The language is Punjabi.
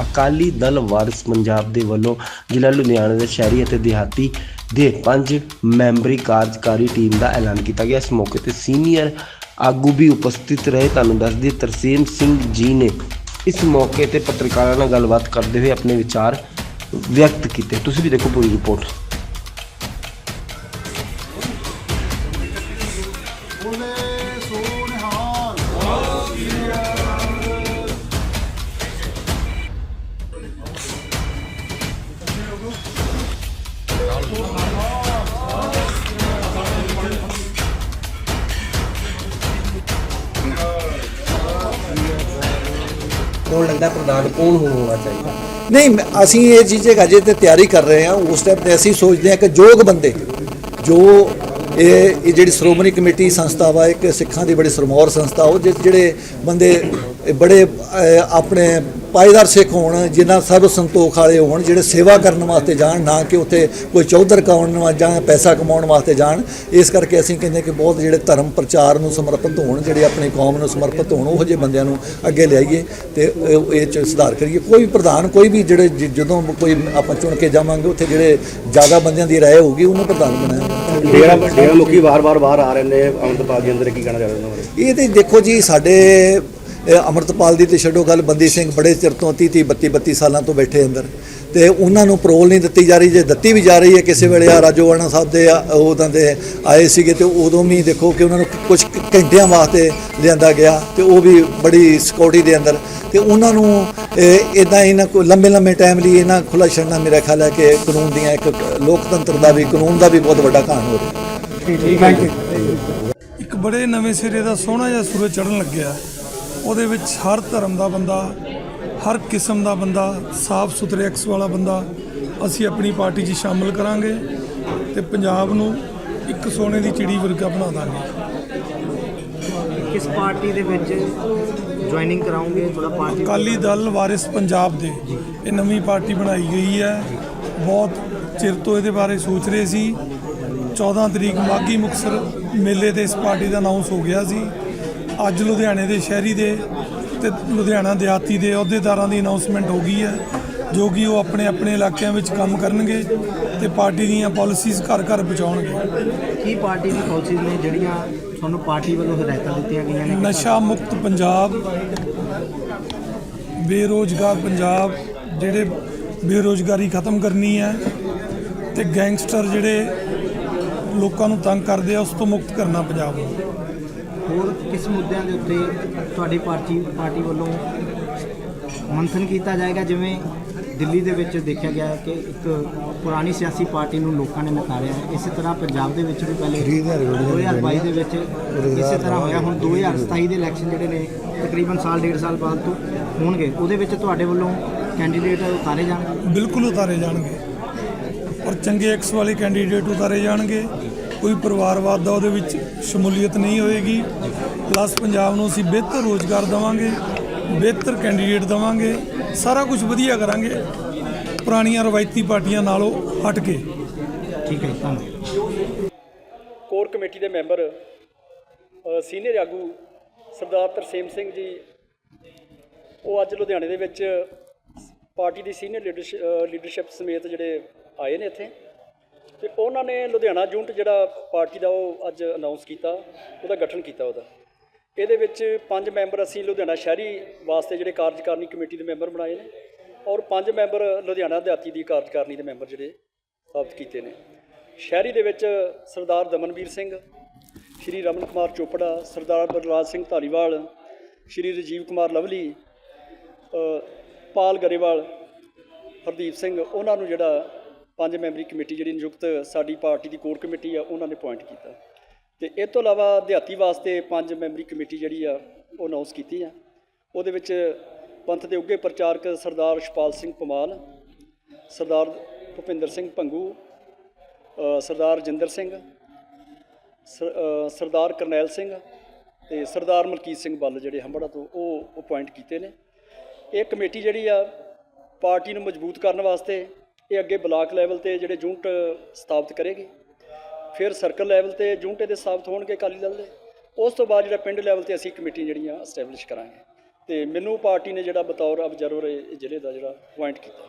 ਅਕਾਲੀ ਦਲ ਵਾਰਿਸ ਪੰਜਾਬ ਦੇ ਵੱਲੋਂ ਜ਼ਿਲ੍ਹਾ ਲੁਧਿਆਣਾ ਦੇ ਸ਼ਹਿਰੀ ਅਤੇ ਦਿਹਾਤੀ ਦੇ ਪੰਜ ਮੈਂਬਰੀ ਕਾਰਜਕਾਰੀ ਟੀਮ ਦਾ ਐਲਾਨ ਕੀਤਾ ਗਿਆ। ਇਸ ਮੌਕੇ ਤੇ ਸੀਨੀਅਰ ਆਗੂ ਵੀ ਉਪਸਥਿਤ ਰਹੇ। ਤੁਹਾਨੂੰ ਦੱਸ ਦਈਏ, ਤਰਸੇਮ ਸਿੰਘ ਜੀ ਨੇ ਇਸ ਮੌਕੇ ਤੇ ਪੱਤਰਕਾਰਾਂ ਨਾਲ ਗੱਲਬਾਤ ਕਰਦੇ ਹੋਏ ਆਪਣੇ ਵਿਚਾਰ ਵਿਅਕਤ ਕੀਤੇ। ਤੁਸੀਂ ਵੀ ਦੇਖੋ ਪੂਰੀ ਰਿਪੋਰਟ। ਕੌਣ ਲੱਗਦਾ ਪ੍ਰਧਾਨ ਕੌਣ ਹੋਣਾ ਚਾਹੀਦਾ? ਨਹੀਂ ਅਸੀਂ ਇਹ ਚੀਜ਼ ਅਜੇ ਤੇ ਤਿਆਰੀ ਕਰ ਰਹੇ ਹਾਂ, ਉਸ ਟਾਈਮ ਤੇ ਅਸੀਂ ਸੋਚਦੇ ਹਾਂ ਕਿ ਯੋਗ ਬੰਦੇ, ਜੋ ਇਹ ਇਹ ਜਿਹੜੀ ਸ਼੍ਰੋਮਣੀ ਕਮੇਟੀ ਸੰਸਥਾ ਵਾ, ਇੱਕ ਸਿੱਖਾਂ ਦੀ ਬੜੀ ਸਰਮੌਰ ਸੰਸਥਾ, ਉਹ ਜਿ- ਜਿਹੜੇ ਬੰਦੇ ਬੜੇ ਆਪਣੇ ਪਾਇਦਾਰ ਸਿੱਖ ਹੋਣ, ਜਿਨ੍ਹਾਂ ਸਰਬ ਸੰਤੋਖ ਵਾਲੇ ਹੋਣ, ਜਿਹੜੇ ਸੇਵਾ ਕਰਨ ਵਾਸਤੇ ਜਾਣ, ਨਾ ਕਿ ਉੱਥੇ ਕੋਈ ਚੌਧਰ ਕਮਾਉਣ ਜਾਂ ਪੈਸਾ ਕਮਾਉਣ ਵਾਸਤੇ ਜਾਣ, ਇਸ ਕਰਕੇ ਅਸੀਂ ਕਹਿੰਦੇ ਕਿ ਬਹੁਤ ਜਿਹੜੇ ਧਰਮ ਪ੍ਰਚਾਰ ਨੂੰ ਸਮਰਪਿਤ ਹੋਣ, ਜਿਹੜੇ ਆਪਣੀ ਕੌਮ ਨੂੰ ਸਮਰਪਿਤ ਹੋਣ, ਉਹ ਜਿਹੇ ਬੰਦਿਆਂ ਨੂੰ ਅੱਗੇ ਲਿਆਈਏ ਤੇ ਇਹ ਚ ਸੁਧਾਰ ਕਰੀਏ। ਕੋਈ ਪ੍ਰਧਾਨ, ਕੋਈ ਵੀ ਜਿਹੜੇ ਜਦੋਂ ਕੋਈ ਆਪਾਂ ਚੁਣ ਕੇ ਜਾਵਾਂਗੇ, ਉੱਥੇ ਜਿਹੜੇ ਜ਼ਿਆਦਾ ਬੰਦਿਆਂ ਦੀ ਰਾਏ ਹੋਊਗੀ, ਉਹਨੂੰ ਪ੍ਰਧਾਨ ਬਣਾਇਆ ਡੇਰਾ ਡੇਰਾ ਮੁਖੀ ਵਾਰ-ਵਾਰ ਬਾਹਰ ਆ ਰਹੇ ਨੇ ਅੰਮ੍ਰਿਤਪਾਲ ਦੇ ਅੰਦਰ ਕੀ ਕਹਿਣਾ ਚਾਹ ਰਹੇ ਉਹਨਾਂ ਇਹ ਤੇ ਦੇਖੋ ਜੀ, ਸਾਡੇ ਅਮਰਤਪਾਲ ਦੀ ਤੇ ਛੱਡੋ ਗੱਲ, ਬੰਦੀ ਸਿੰਘ ਬੜੇ ਚਿਰ ਤੋਂ 30 30 32 32 ਸਾਲਾਂ ਤੋਂ ਬੈਠੇ ਅੰਦਰ। ਤੇ ਉਹਨਾਂ ਨੂੰ ਪਰੋਲ ਨਹੀਂ ਦਿੱਤੀ ਜਾ ਰਹੀ, ਜੇ ਦਿੱਤੀ ਵੀ ਜਾ ਰਹੀ ਹੈ ਕਿਸੇ ਵੇਲੇ ਆ ਰਾਜੋਵਾਨਾ ਸਾਹਿਬ ਦੇ ਆ- ਦੇ ਆਏ ਸੀਗੇ ਤੇ ਉਦੋਂ ਵੀ ਦੇਖੋ ਕਿ ਉਹਨਾਂ ਨੂੰ ਕੁਝ ਘੰਟਿਆਂ ਵਾਸਤੇ ਲਿਆਂਦਾ ਗਿਆ ਤੇ ਉਹ ਵੀ ਬੜੀ ਸਿਕਿਉਰਿਟੀ ਦੇ ਅੰਦਰ। ਤੇ ਉਹਨਾਂ ਨੂੰ ਇਦਾਂ ਇਹਨਾਂ ਕੋ ਲੰਬੇ ਲੰਬੇ ਟਾਈਮ ਲਈ ਇਹਨਾਂ ਖੁੱਲਾ ਛੱਡਣਾ ਮੇਰਾ ਖਿਆਲ ਹੈ ਕਿ ਕਾਨੂੰਨ ਦੀਆਂ ਇੱਕ ਲੋਕਤੰਤਰ ਦਾ ਵੀ, ਕਾਨੂੰਨ ਦਾ ਵੀ ਬਹੁਤ ਵੱਡਾ ਘਾਣ ਹੋ ਰਿਹਾ। ਇੱਕ ਬੜੇ ਨਵੇਂ ਸਿਰੇ ਦਾ ਸੋਹਣਾ ਜਿਹਾ ਸੂਰਜ ਚੜ੍ਹਨ ਲੱਗਿਆ। ਉਹਦੇ ਵਿੱਚ ਹਰ ਧਰਮ ਦਾ ਬੰਦਾ ਹਰ ਕਿਸਮ ਦਾ ਬੰਦਾ ਸਾਫ਼ ਸੁਥਰੇ ਅਕਸ ਵਾਲਾ ਬੰਦਾ ਅਸੀਂ ਆਪਣੀ ਪਾਰਟੀ 'ਚ ਸ਼ਾਮਲ ਕਰਾਂਗੇ ਤੇ ਪੰਜਾਬ ਨੂੰ ਇੱਕ ਸੋਨੇ ਦੀ ਚਿੜੀ ਵਰਗਾ ਬਣਾ ਦਾਂਗੇ। ਕਿਸ ਪਾਰਟੀ ਦੇ ਵਿੱਚ ਜੁਆਇਨਿੰਗ ਕਰਾਉਂਗੇ ਥੋੜਾ ਪਾਰਟੀ ਅਕਾਲੀ ਦਲ ਵਾਰਿਸ ਪੰਜਾਬ ਦੇ। ਇਹ ਨਵੀਂ ਪਾਰਟੀ ਬਣਾਈ ਗਈ ਹੈ। ਬਹੁਤ ਚਿਰ ਤੋਂ ਇਹਦੇ ਬਾਰੇ ਸੋਚ ਰਹੇ ਸੀ। 14 ਤਰੀਕ ਮਾਗੀ ਮੁਕਸਰ ਮੇਲੇ ਤੇ ਇਸ ਪਾਰਟੀ ਦਾ ਅਨਾਉਂਸ ਹੋ ਗਿਆ ਸੀ। ਅੱਜ ਲੁਧਿਆਣੇ ਦੇ ਸ਼ਹਿਰੀ ਦੇ ਤੇ ਲੁਧਿਆਣਾ ਦਿਹਾਤੀ ਦੇ ਅਹੁਦੇਦਾਰਾਂ ਦੀ ਅਨਾਉਂਸਮੈਂਟ ਹੋ ਗਈ ਹੈ ਜੋ ਕਿ ਉਹ ਆਪਣੇ ਆਪਣੇ ਇਲਾਕਿਆਂ ਵਿੱਚ ਕੰਮ ਕਰਨਗੇ ਤੇ ਪਾਰਟੀ ਦੀਆਂ ਪਾਲਿਸੀਜ਼ ਘਰ ਘਰ ਪਹੁੰਚਾਉਣਗੇ ਕੀ ਪਾਰਟੀ ਦੀ ਪਾਲਿਸੀਜ਼ ਨੇ ਜਿਹੜੀਆਂ ਤੁਹਾਨੂੰ ਪਾਰਟੀ ਵੱਲੋਂ ਹਦਾਇਤਾਂ ਦਿੱਤੀਆਂ ਗਈਆਂ ਨੇ? ਨਸ਼ਾ ਮੁਕਤ ਪੰਜਾਬ ਬੇਰੋਜ਼ਗਾਰ ਪੰਜਾਬ ਜਿਹੜੇ ਬੇਰੋਜ਼ਗਾਰੀ ਖਤਮ ਕਰਨੀ ਹੈ ਤੇ ਗੈਂਗਸਟਰ ਜਿਹੜੇ ਲੋਕਾਂ ਨੂੰ ਤੰਗ ਕਰਦੇ ਆ ਉਸ ਤੋਂ ਮੁਕਤ ਕਰਨਾ ਪੰਜਾਬ ਨੂੰ। ਹੋਰ ਕਿਸ ਮੁੱਦਿਆਂ ਦੇ ਉੱਤੇ ਤੁਹਾਡੀ ਪਾਰਟੀ ਪਾਰਟੀ ਵੱਲੋਂ ਮੰਥਨ ਕੀਤਾ ਜਾਏਗਾ? ਜਿਵੇਂ ਦਿੱਲੀ ਦੇ ਵਿੱਚ ਦੇਖਿਆ ਗਿਆ ਕਿ ਇੱਕ ਪੁਰਾਣੀ ਸਿਆਸੀ ਪਾਰਟੀ ਨੂੰ ਲੋਕਾਂ ਨੇ ਨਕਾਰਿਆ ਹੈ। ਇਸੇ ਤਰ੍ਹਾਂ ਪੰਜਾਬ ਦੇ ਵਿੱਚ ਵੀ ਪਹਿਲੇ 2022 ਦੇ ਵਿੱਚ ਇਸੇ ਤਰ੍ਹਾਂ ਹੋਇਆ। ਹੁਣ 2027 ਦੇ ਇਲੈਕਸ਼ਨ ਜਿਹੜੇ ਨੇ ਤਕਰੀਬਨ ਸਾਲ ਡੇਢ ਸਾਲ ਬਾਅਦ ਤੋਂ ਹੋਣਗੇ। ਉਹਦੇ ਵਿੱਚ ਤੁਹਾਡੇ ਵੱਲੋਂ ਕੈਂਡੀਡੇਟ ਉਤਾਰੇ ਜਾਣਗੇ? ਬਿਲਕੁਲ ਉਤਾਰੇ ਜਾਣਗੇ। ਔਰ ਚੰਗੇ ਐਕਸ ਵਾਲੇ ਕੈਂਡੀਡੇਟ ਉਤਾਰੇ ਜਾਣਗੇ। ਕੋਈ ਪਰਿਵਾਰਵਾਦ ਦਾ ਉਹਦੇ ਵਿੱਚ ਸ਼ਮੂਲੀਅਤ ਨਹੀਂ ਹੋਏਗੀ। ਪਲੱਸ ਪੰਜਾਬ ਨੂੰ ਅਸੀਂ ਬਿਹਤਰ ਰੋਜ਼ਗਾਰ ਦੇਵਾਂਗੇ ਬਿਹਤਰ ਕੈਂਡੀਡੇਟ ਦੇਵਾਂਗੇ ਸਾਰਾ ਕੁਝ ਵਧੀਆ ਕਰਾਂਗੇ। ਪੁਰਾਣੀਆਂ ਰਵਾਇਤੀ ਪਾਰਟੀਆਂ ਨਾਲੋਂ ਹਟ ਕੇ। ਠੀਕ ਹੈ ਧੰਨਵਾਦ। ਕੋਰ ਕਮੇਟੀ ਦੇ ਮੈਂਬਰ ਸੀਨੀਅਰ ਆਗੂ ਸਰਦਾਰ ਤਰਸੇਮ ਸਿੰਘ ਜੀ ਉਹ ਅੱਜ ਲੁਧਿਆਣੇ ਦੇ ਵਿੱਚ ਪਾਰਟੀ ਦੀ ਸੀਨੀਅਰ ਲੀਡਰਸ਼ਿਪ ਸਮੇਤ ਜਿਹੜੇ ਆਏ ਨੇ ਇੱਥੇ। ਤੇ ਉਹਨਾਂ ਨੇ ਲੁਧਿਆਣਾ ਯੂਨਿਟ ਜਿਹੜਾ ਪਾਰਟੀ ਦਾ ਉਹ ਅੱਜ ਅਨਾਉਂਸ ਕੀਤਾ, ਉਹਦਾ ਗਠਨ ਕੀਤਾ ਉਹਦਾ। ਇਹਦੇ ਵਿੱਚ ਪੰਜ ਮੈਂਬਰ ਅਸੀਂ ਲੁਧਿਆਣਾ ਸ਼ਹਿਰੀ ਵਾਸਤੇ ਜਿਹੜੇ ਕਾਰਜਕਾਰਨੀ ਕਮੇਟੀ ਦੇ ਮੈਂਬਰ ਬਣਾਏ ਨੇ ਔਰ ਪੰਜ ਮੈਂਬਰ ਲੁਧਿਆਣਾ ਦਿਹਾਤੀ ਦੀ ਕਾਰਜਕਾਰਨੀ ਦੇ ਮੈਂਬਰ ਜਿਹੜੇ ਸਾਬਤ ਕੀਤੇ ਨੇ। ਸ਼ਹਿਰੀ ਦੇ ਵਿੱਚ ਸਰਦਾਰ ਦਮਨਵੀਰ ਸਿੰਘ, ਸ਼੍ਰੀ ਰਮਨ ਕੁਮਾਰ ਚੋਪੜਾ, ਸਰਦਾਰ ਬਲਰਾਜ ਸਿੰਘ ਧਾਲੀਵਾਲ, ਸ਼੍ਰੀ ਰਜੀਵ ਕੁਮਾਰ ਲਵਲੀ ਪਾਲ ਗਰੇਵਾਲ, ਹਰਦੀਪ ਸਿੰਘ, ਉਹਨਾਂ ਨੂੰ ਜਿਹੜਾ ਪੰਜ ਮੈਂਬਰੀ ਕਮੇਟੀ ਜਿਹੜੀ ਨਿਯੁਕਤ ਸਾਡੀ ਪਾਰਟੀ ਦੀ ਕੋਰ ਕਮੇਟੀ ਆ, ਉਹਨਾਂ ਨੇ ਪੁਆਇੰਟ ਕੀਤਾ। ਤੇ ਇਹ ਤੋਂ ਇਲਾਵਾ ਦਿਹਾਤੀ ਵਾਸਤੇ ਪੰਜ ਮੈਂਬਰੀ ਕਮੇਟੀ ਜਿਹੜੀ ਆ, ਉਹ ਅਨਾਉਂਸ ਕੀਤੀ ਆ। ਉਹਦੇ ਵਿੱਚ ਪੰਥ ਦੇ ਉੱਗੇ ਪ੍ਰਚਾਰਕ ਸਰਦਾਰ ਸ਼ਪਾਲ ਸਿੰਘ ਪਮਾਲ ਸਰਦਾਰ ਭੁਪਿੰਦਰ ਸਿੰਘ ਭੰਗੂ ਸਰਦਾਰ ਜਿੰਦਰ ਸਿੰਘ ਸਰਦਾਰ ਕਰਨੈਲ ਸਿੰਘ ਤੇ ਸਰਦਾਰ ਮਲਕੀਤ ਸਿੰਘ ਬੱਲ ਜਿਹੜੇ ਹੰਬੜਾ ਤੋਂ, ਉਹ ਅਪਾਇੰਟ ਕੀਤੇ ਨੇ। ਇਹ ਕਮੇਟੀ ਜਿਹੜੀ ਆ, ਪਾਰਟੀ ਨੂੰ ਮਜ਼ਬੂਤ ਕਰਨ ਵਾਸਤੇ ਇਹ ਅੱਗੇ ਬਲਾਕ ਲੈਵਲ ਤੇ ਜਿਹੜੇ ਯੂਨਿਟ ਸਥਾਪਿਤ ਕਰੇਗੀ, ਫਿਰ ਸਰਕਲ ਲੈਵਲ ਤੇ ਯੂਨਿਟ ਦੇ ਸਥਾਪਿਤ ਹੋਣਗੇ ਅਕਾਲੀ ਦਲ ਦੇ। ਉਸ ਤੋਂ ਬਾਅਦ ਜਿਹੜਾ ਪਿੰਡ ਲੈਵਲ ਤੇ ਅਸੀਂ ਕਮੇਟੀਆਂ ਜਿਹੜੀਆਂ ਐਸਟੈਬਲਿਸ਼ ਕਰਾਂਗੇ। ਤੇ ਮੈਨੂੰ ਪਾਰਟੀ ਨੇ ਜਿਹੜਾ ਬਤੌਰ ਅਬਜ਼ਰਵਰ ਜ਼ਿਲ੍ਹੇ ਦਾ ਜਿਹੜਾ ਅਪੁਆਇੰਟ ਕੀਤਾ।